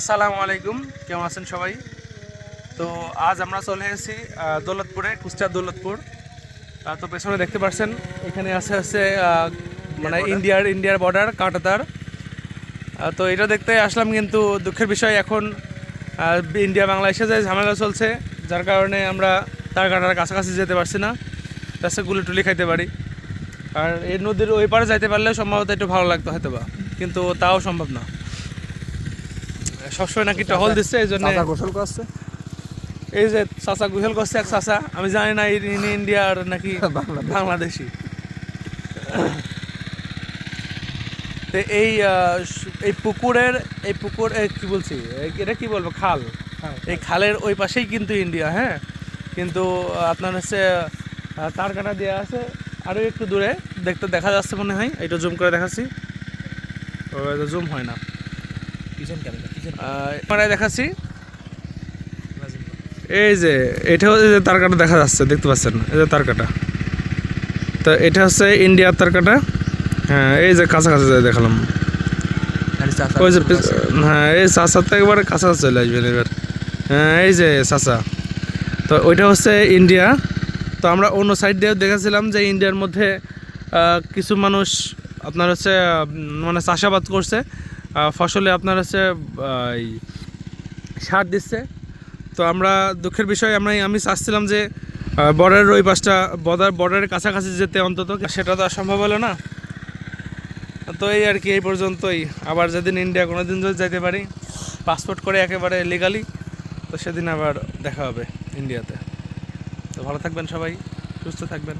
আসসালামু আলাইকুম কেমন আছেন সবাই? তো আজ আমরা চলে এসেছি দৌলতপুরে কুষ্টিয়ার দৌলতপুর। তো পেছনে দেখতে পাচ্ছেন এখানে আছে হচ্ছে মানে ইন্ডিয়ার ইন্ডিয়ার বর্ডার কাঁটাতার। তো এটা দেখতে আসলাম কিন্তু দুঃখের বিষয় এখন ইন্ডিয়া বাংলাদেশে যে ঝামেলা চলছে যার কারণে আমরা তার কাটার কাছাকাছি যেতে পারছি না। রাস্তা গুলি টুলি খাইতে পারি। আর এই নদীর ওই পারে যাইতে পারলে সম্ভবত একটু ভালো লাগতো হয়তো বা কিন্তু তাও সম্ভব না। সবসময় নাকি টহল দিচ্ছে এই জন্য গোসল করছে? এই যে চাচা গুহেল করছে এক চাচা আমি জানি না ইনি ইন্ডিয়ার নাকি বাংলাদেশ। তো এই এই পুকুরের এই পুকুর কি বলছি এটা কি বলব খাল। এই খালের ওই পাশেই কিন্তু ইন্ডিয়া হ্যাঁ? কিন্তু আপনার হচ্ছে তার কাটা দেওয়া আছে আরও একটু দূরে দেখতে দেখা যাচ্ছে মনে হয় এটা জুম করে দেখাচ্ছি। জুম হয় না। পিছন ক্যামেরা দেখাচ্ছি। এই যে এটা হচ্ছে যে তারকাটা দেখা যাচ্ছে দেখতে পাচ্ছেন? এই যে তারকাটা তো এটা হচ্ছে ইন্ডিয়ার তারকাটা হ্যাঁ এই যে কাছাকাছি যায় দেখালাম। ওই যে হ্যাঁ এই চাষা তো একবারে কাছাকাছি চলে আসবেন এবার। হ্যাঁ এই যে চাষা তো ওইটা হচ্ছে ইন্ডিয়া তো আমরা অন্য সাইড দিয়েও দেখেছিলাম যে ইন্ডিয়ার মধ্যে কিছু মানুষ আপনার হচ্ছে মানে চাষাবাদ করছে। ফসলে আপনার হচ্ছে সার দিচ্ছে। তো আমরা দুঃখের বিষয়, আমরা আমি চাচ্ছিলাম যে বর্ডারের ওই পাশটা বর্ডার বর্ডারের কাছাকাছি যেতে অন্তত। সেটা তো আর সম্ভব হলো না। তো এই আর কি, এই পর্যন্তই। আবার যেদিন ইন্ডিয়া কোনো দিন যদি যাইতে পারি, পাসপোর্ট করে একেবারে লিগালি তো সেদিন আবার দেখা হবে ইন্ডিয়াতে। তো ভালো থাকবেন সবাই, সুস্থ থাকবেন।